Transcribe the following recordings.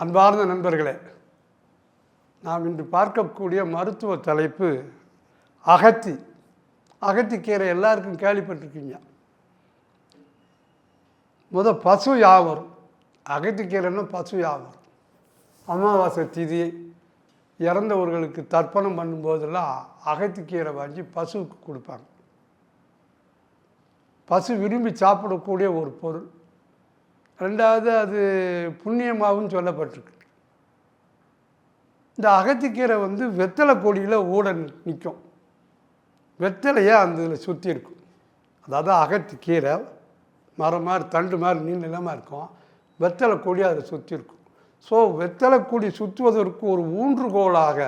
அன்பார்ந்த நண்பர்களே நாம் இன்று பார்க்கக்கூடிய மருத்துவ தலைப்பு அகத்தி. அகத்திக்கீரை எல்லாருக்கும் கேள்விப்பட்டிருக்கீங்க. முத பசு யாவரும்? அகத்திக்கீரைன்னா பசு யாவரும்? அமாவாசை திதி இறந்தவர்களுக்கு தர்ப்பணம் பண்ணும்போதெல்லாம் அகத்திக்கீரை வாங்கி பசுவுக்கு கொடுப்பாங்க. பசு விரும்பி சாப்பிடக்கூடிய ஒரு பொருள். ரெண்டாவது அது புண்ணியமாகவும் சொல்லப்பட்டிருக்கு. இந்த அகத்திக்கீரை வந்து வெத்தலை கொடியில் ஊட நிற்கும் வெத்தலையே அந்த இதில் சுற்றி இருக்கும். அதாவது அகத்திக்கீரை மரம் மாதிரி தண்டு மாதிரி நீள் நிலமாக இருக்கும். வெத்தலை கொடி அதில் சுற்றி இருக்கும். ஸோ வெத்தலை கொடி சுற்றுவதற்கு ஒரு ஊன்றுகோலாக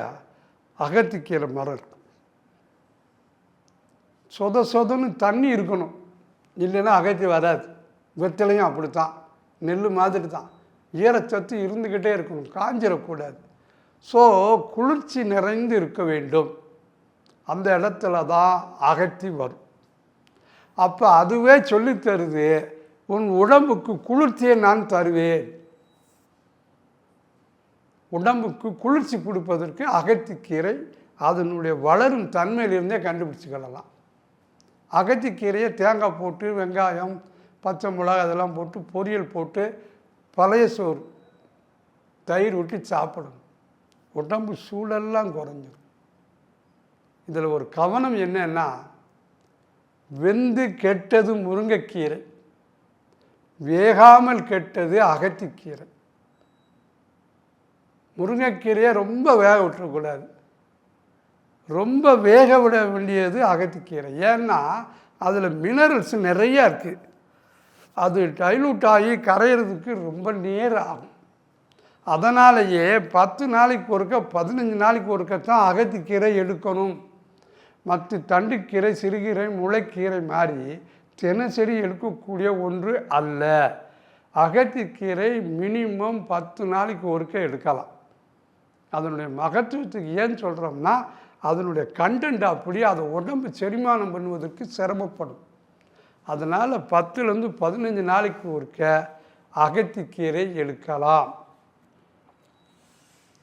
அகத்திக்கீரை மரம் இருக்கும். சொத சொதன்னு தண்ணி இருக்கணும். இல்லைன்னா அகத்தி வராது. வெத்தலையும் அப்படித்தான். நெல் மாதிரி தான். ஈரச்சத்து இருந்துக்கிட்டே இருக்கணும் காஞ்சிடக்கூடாது ஸோ குளிர்ச்சி நிறைந்து இருக்க வேண்டும். அந்த இடத்துல தான் அகத்தி வரும். அப்போ அதுவே சொல்லித் தருது உன் உடம்புக்கு குளிர்ச்சியை நான் தருவேன். உடம்புக்கு குளிர்ச்சி கொடுப்பதற்கு அகத்திக்கீரை அதனுடைய வளரும் தன்மையிலிருந்தே கண்டுபிடிச்சிக்கிடலாம் அகத்திக்கீரையை தேங்காய் போட்டு வெங்காயம் பச்சை மிளகா அதெல்லாம் போட்டு பொரியல் போட்டு பழைய சோறு தயிர் ஊட்டி சாப்பிடணும். உடம்பு சூழெல்லாம் குறைஞ்சிடும் இதில் ஒரு கவனம் என்னன்னா வெந்து கெட்டது முருங்கைக்கீரை வேகாமல் கெட்டது அகத்திக்கீரை. முருங்கைக்கீரையை ரொம்ப வேக விட்டுறக்கூடாது. ரொம்ப வேக விட வேண்டியது அகத்திக்கீரை. ஏன்னா அதில் மினரல்ஸ் நிறையா இருக்குது அது டைலூட் ஆகி கரையிறதுக்கு ரொம்ப நேரம் ஆகும் அதனாலேயே பத்து நாளைக்கு ஒருக்க பதினஞ்சு நாளைக்கு ஒருக்க தான் அகத்திக்கீரை எடுக்கணும். மற்ற தண்டுக்கீரை சிறுகீரை முளைக்கீரை மாதிரி தினசரி எடுக்கக்கூடிய ஒன்று அல்ல. அகத்திக்கீரை மினிமம் பத்து நாளைக்கு ஒருக்க எடுக்கலாம். அதனுடைய மகத்துவத்துக்கு ஏன் சொல்கிறோம்னா அதனுடைய கண்டென்ட் அப்படி அதை உடம்பு செரிமானம் பண்ணுவதற்கு சிரமப்படும். அதனால் பத்துலேருந்து பதினஞ்சு நாளைக்கு ஒருக்க அகத்திக்கீரை எடுக்கலாம்.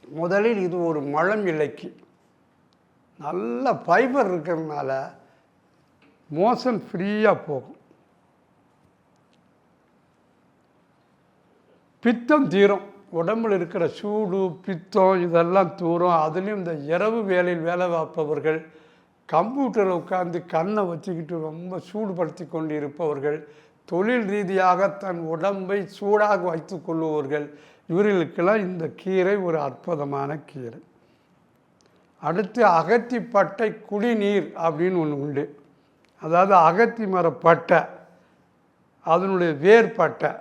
முதலில் இது ஒரு மழம் இலைக்கு. நல்ல ஃபைபர் இருக்கிறதுனால மோசம் ஃப்ரீயாக போகும். பித்தம் தீரும். உடம்பில் இருக்கிற சூடு பித்தம் இதெல்லாம் தூரம். அதுலேயும் இந்த இரவு வேலையில் வேலை பார்ப்பவர்கள் கம்ப்யூட்டரில் உட்கார்ந்து கண்ணை வச்சுக்கிட்டு ரொம்ப சூடுபடுத்தி கொண்டு இருப்பவர்கள் தொழில் ரீதியாக தன் உடம்பை சூடாக வைத்து கொள்ளுபவர்கள் இவர்களுக்கெல்லாம் இந்த கீரை ஒரு அற்புதமான கீரை. அடுத்து அகத்தி பட்டை குடிநீர் அப்படின்னு ஒன்று உண்டு. அதாவது அகத்தி மர பட்டை அதனுடைய வேர் பட்டை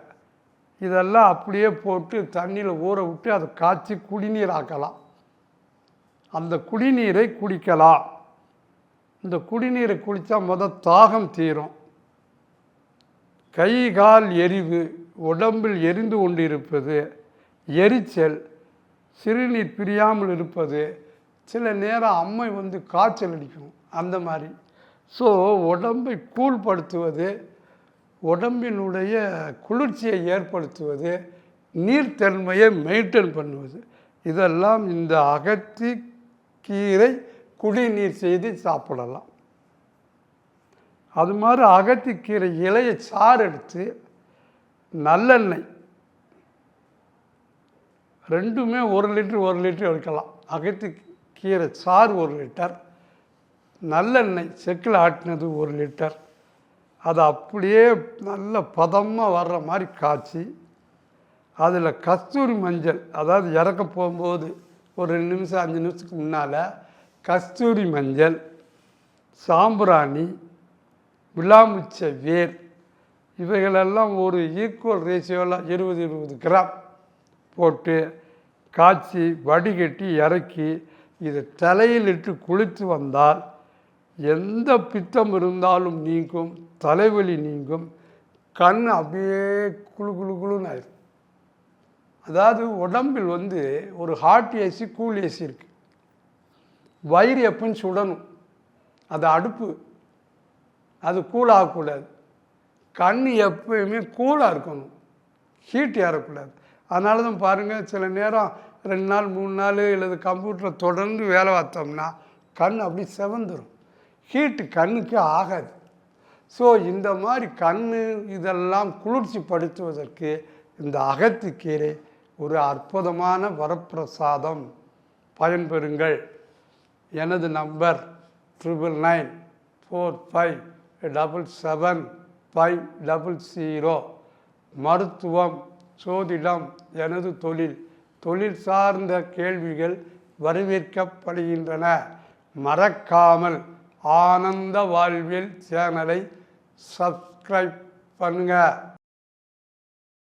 இதெல்லாம் அப்படியே போட்டு தண்ணியில் ஊற விட்டு அதை காய்ச்சி குடிநீர் ஆக்கலாம் அந்த குடிநீரை குடிக்கலாம். இந்த குடிநீரை குளித்தா மொதல் தாகம் தீரும். கை கால் எரிவு உடம்பில் எரிந்து கொண்டிருப்பது எரிச்சல் சிறுநீர் பிரியாமல் இருப்பது சில நேரம் அம்மை வந்து காய்ச்சல் அடிக்கும் அந்த மாதிரி. ஸோ உடம்பை கூழ்படுத்துவது உடம்பினுடைய குளிர்ச்சியை ஏற்படுத்துவது நீர்த்தன்மையை மெயின்டைன் பண்ணுவது. இதெல்லாம் இந்த அகத்தி கீரை குடிநீர் செய்து சாப்பிடலாம். அது மாதிரி அகத்திக்கீரை இலையை சாறு எடுத்து நல்லெண்ணெய் ரெண்டுமே ஒரு லிட்டர் ஒரு லிட்டர் எடுக்கலாம். அகத்தி கீரை சாறு ஒரு லிட்டர் நல்லெண்ணெய் செக்கில் ஆட்டினது ஒரு லிட்டர். அதை அப்படியே நல்ல பதமாக வர்ற மாதிரி காய்ச்சி அதில் கஸ்தூரி மஞ்சள் அதாவது இறக்க போகும்போது ஒரு ரெண்டு நிமிஷம் அஞ்சு நிமிஷத்துக்கு முன்னால் கஸ்தூரி மஞ்சள் சாம்பிராணி விழாமுச்ச வேர் இவைகளெல்லாம் ஒரு ஈக்குவல் ரேஷியோவில் இருபது இருபது கிராம் போட்டு காய்ச்சி வடிகட்டி இறக்கி இதை தலையில் இட்டு குளித்து வந்தால் எந்த பித்தம் இருந்தாலும் நீங்கும் தலைவலி நீங்கும் கண் அப்படியே குளு குழு குளுன்னு ஆயிடும் அதாவது உடம்பில் வந்து ஒரு ஹாட் ஏசி கூல் ஏசி இருக்குது வயிறு எப்பவும் சுடணும். அது அடுப்பு. அது கூலாகக்கூடாது கண் எப்பயுமே கூலாக இருக்கணும். ஹீட் ஏறக்கூடாது. அதனால தான் பாருங்கள் சில நேரம் ரெண்டு நாள் மூணு நாள் இல்லது கம்ப்யூட்டரை தொடர்ந்து வேலை பார்த்தோம்னா கண் அப்படி செவந்துடும் ஹீட்டு கண்ணுக்கு ஆகாது. ஸோ இந்த மாதிரி கண் இதெல்லாம் குளிர்ச்சி படுத்துவதற்கு இந்த அகத்திக்கீரை ஒரு அற்புதமான வரப்பிரசாதம். பயன்பெறுங்கள். எனது number triple nine four five double seven five double zero. மருத்துவம் சோதிடம் எனது தொழில். தொழில் சார்ந்த கேள்விகள் வரவேற்கப்படுகின்றன. மறக்காமல் ஆனந்த வாழ்வில் சேனலை சப்ஸ்கிரைப் பண்ணுங்கள்